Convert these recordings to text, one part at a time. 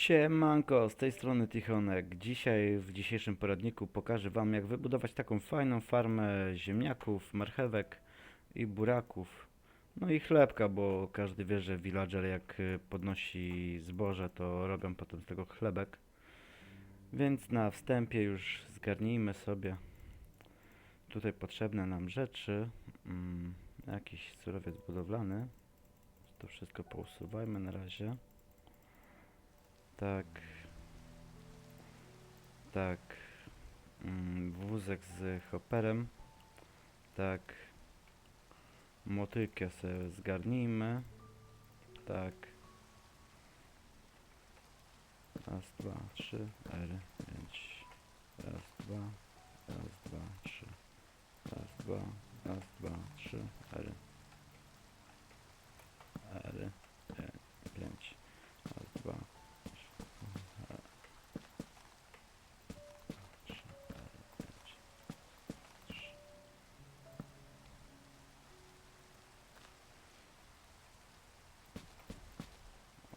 Siemanko, z tej strony Tichonek. Dzisiaj w dzisiejszym poradniku pokażę Wam jak wybudować taką fajną farmę ziemniaków, marchewek i buraków. No i chlebka, bo każdy wie, że villager jak y, podnosi zboże, to robią potem z tego chlebek. Więc na wstępie już zgarnijmy sobie tutaj potrzebne nam rzeczy. Mm, jakiś surowiec budowlany. To wszystko pousuwajmy na razie. Tak. Tak. Mm, wózek z hopperem. Tak. Motykę sobie zgarnijmy. Tak. Raz, dwa, trzy, R, pięć. Raz, dwa, raz, dwa, trzy. Raz, dwa, raz, dwa, trzy. R, e, pięć. Raz, dwa,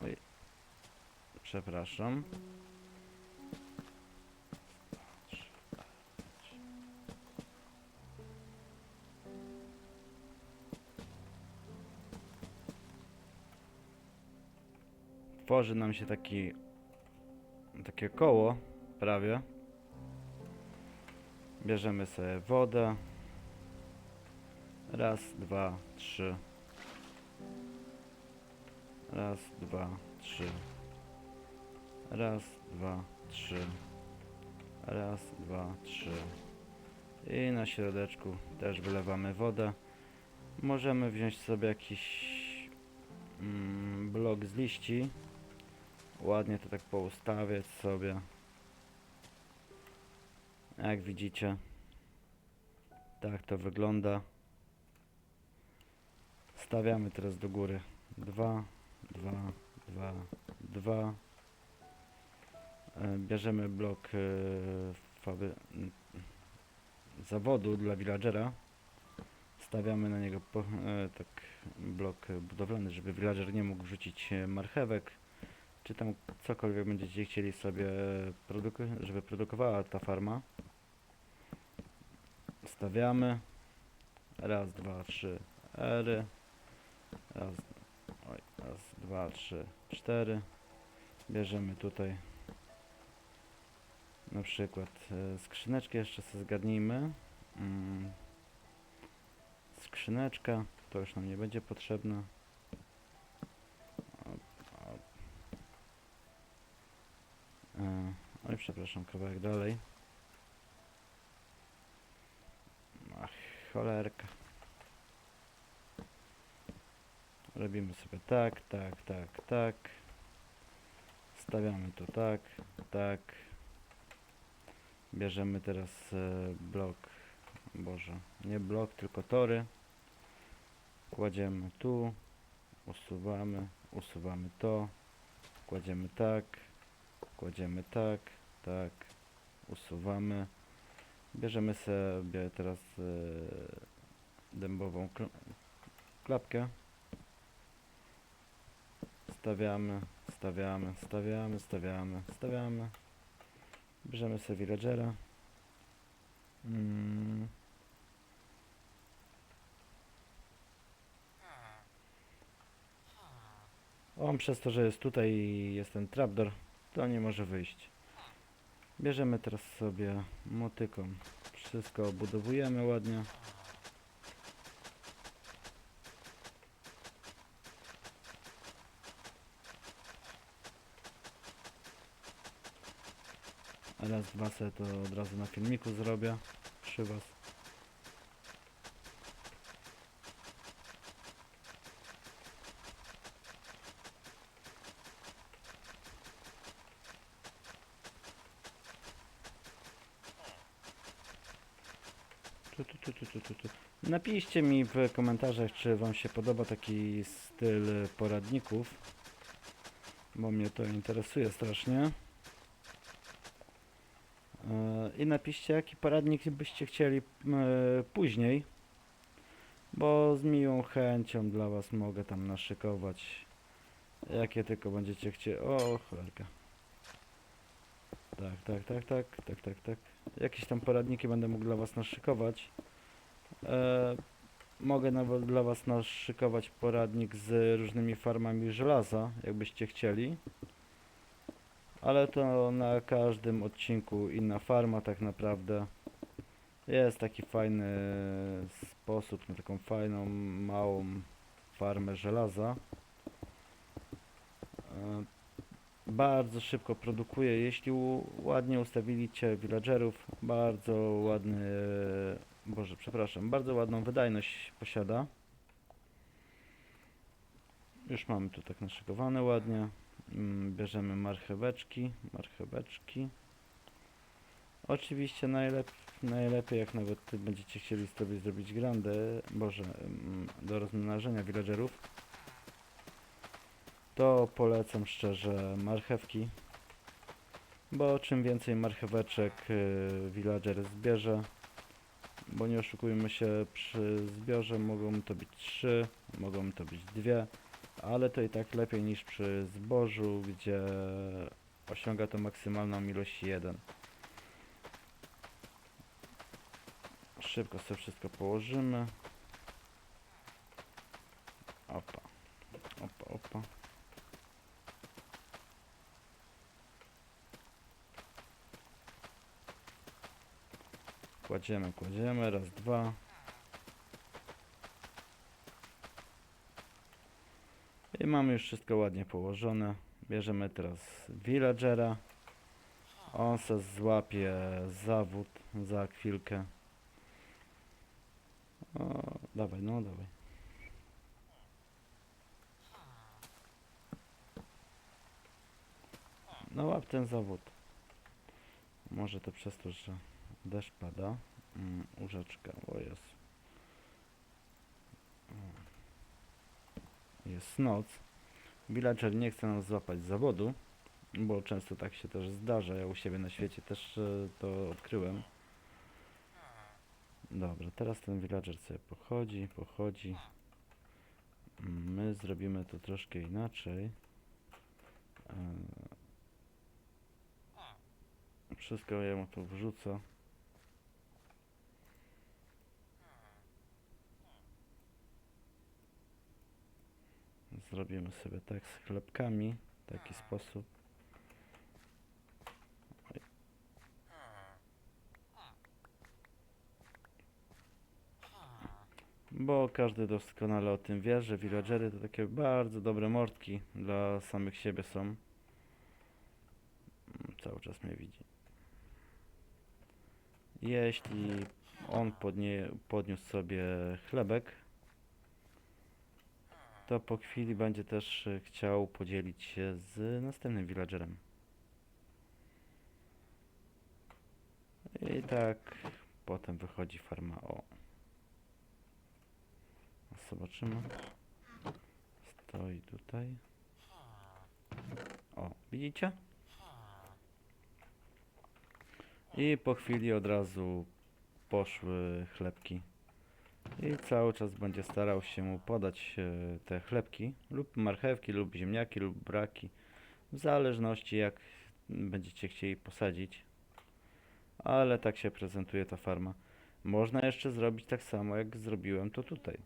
Oj. Przepraszam. Tworzy nam się taki takie koło prawie. Bierzemy sobie wodę. Raz, dwa, trzy. Raz, dwa, trzy. Raz, dwa, trzy. Raz, dwa, trzy. I na środeczku też wylewamy wodę. Możemy wziąć sobie jakiś mm, blok z liści. Ładnie to tak poustawiać sobie. Jak widzicie, tak to wygląda. Stawiamy teraz do góry. Dwa, dwa, dwa, dwa. E, Bierzemy blok e, zawodu dla villagera. Stawiamy na niego po, e, tak blok budowlany, żeby villager nie mógł wrzucić marchewek czy tam cokolwiek będziecie chcieli sobie produku- żeby produkowała ta farma. Stawiamy. Raz, dwa, trzy, R. Raz, oj, raz, dwa, trzy, cztery. Bierzemy tutaj na przykład e, skrzyneczkę jeszcze sobie zgadnijmy. Mm. Skrzyneczka, to już nam nie będzie op. E, Oj, przepraszam, kawałek dalej. Ach, cholerka. Robimy sobie tak, tak, tak, tak. Stawiamy to tak, tak. Bierzemy teraz e, blok, boże, nie blok, tylko tory. Kładziemy tu, usuwamy, usuwamy to, kładziemy tak, kładziemy tak, tak, usuwamy. Bierzemy sobie teraz e, dębową kl klapkę. Stawiamy, stawiamy, stawiamy, stawiamy, stawiamy. Bierzemy sobie villagera. Mm. On przez to, że jest tutaj i jest ten trapdoor, to nie może wyjść. Bierzemy teraz sobie motyką. Wszystko obudowujemy ładnie. Raz, dwa se to od razu na filmiku zrobię przy was. Tu, tu, tu, tu, tu. Napiszcie mi w komentarzach, czy wam się podoba taki styl poradników, bo mnie to interesuje strasznie. E, I napiszcie, jaki poradnik byście chcieli e, później, bo z miłą chęcią dla was mogę tam naszykować, jakie tylko będziecie chcieli. O, cholerka. Tak, tak, tak, tak, tak, tak, tak. Jakieś tam poradniki będę mógł dla Was naszykować. E, mogę nawet dla Was naszykować poradnik z różnymi farmami żelaza, jakbyście chcieli. Ale to na każdym odcinku inna farma tak naprawdę. Jest taki fajny sposób na taką fajną, małą farmę żelaza. E, bardzo szybko produkuje, jeśli ładnie ustawiliście villagerów, bardzo ładny, boże przepraszam, bardzo ładną wydajność posiada. Już mamy tu tak naszykowane ładnie. Mm, Bierzemy marcheweczki, marcheweczki. Oczywiście najlep najlepiej jak nawet będziecie chcieli sobie zrobić grandę, boże, mm, do rozmnażania villagerów to polecam szczerze marchewki, bo czym więcej marcheweczek y, villager zbierze, bo nie oszukujmy się, przy zbiorze mogą to być trzy, mogą to być dwie, ale to i tak lepiej niż przy zbożu, gdzie osiąga to maksymalną ilość 1. Szybko sobie wszystko położymy. Opa, opa, opa. Kładziemy, kładziemy, raz, dwa. I mamy już wszystko ładnie położone. Bierzemy teraz villagera. On se złapie zawód za chwilkę. O, dawaj, no dawaj. No łap ten zawód. Może to przez to, że deszcz pada. Mm, o jest. Jest noc. Villager nie chce nam złapać zawodu, bo często tak się też zdarza. Ja u siebie na świecie też e, to odkryłem. Dobra, teraz ten villager sobie pochodzi, pochodzi. My zrobimy to troszkę inaczej. E, Wszystko ja mu tu wrzucę. Zrobimy sobie tak z chlebkami, w taki sposób. Oj. Bo każdy doskonale o tym wie, że villagery to takie bardzo dobre mordki dla samych siebie są. Cały czas mnie widzi. Jeśli on podnie, podniósł sobie chlebek, to po chwili będzie też e, chciał podzielić się z następnym villagerem. I tak potem wychodzi farma o. Zobaczymy. Stoi tutaj. O, widzicie? I po chwili od razu poszły chlebki. I cały czas będzie starał się mu podać e, te chlebki, lub marchewki, lub ziemniaki, lub braki, w zależności jak będziecie chcieli posadzić. Ale tak się prezentuje ta farma. Można jeszcze zrobić tak samo, jak zrobiłem to tutaj.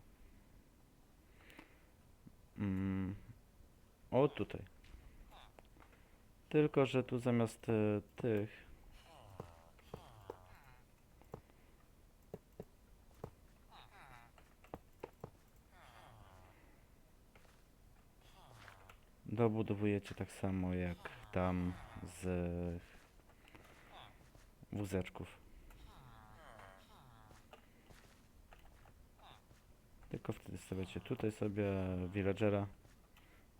Mm. O, tutaj. Tylko, że tu zamiast e, tych dobudowujecie tak samo jak tam z wózeczków. Tylko wtedy stawiacie tutaj sobie villagera,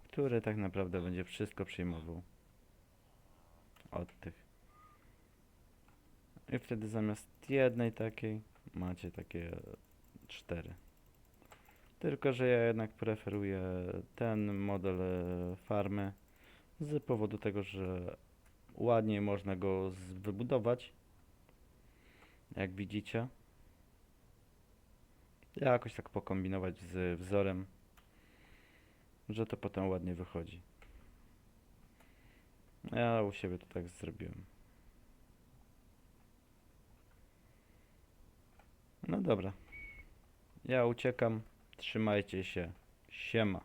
który tak naprawdę będzie wszystko przyjmował od tych. I wtedy zamiast jednej takiej macie takie cztery. Tylko, że ja jednak preferuję ten model e, farmy z powodu tego, że ładniej można go wybudować. Jak widzicie. Jakoś tak pokombinować z wzorem, że to potem ładnie wychodzi. Ja u siebie to tak zrobiłem. No dobra. Ja uciekam. Trzymajcie się. Siema.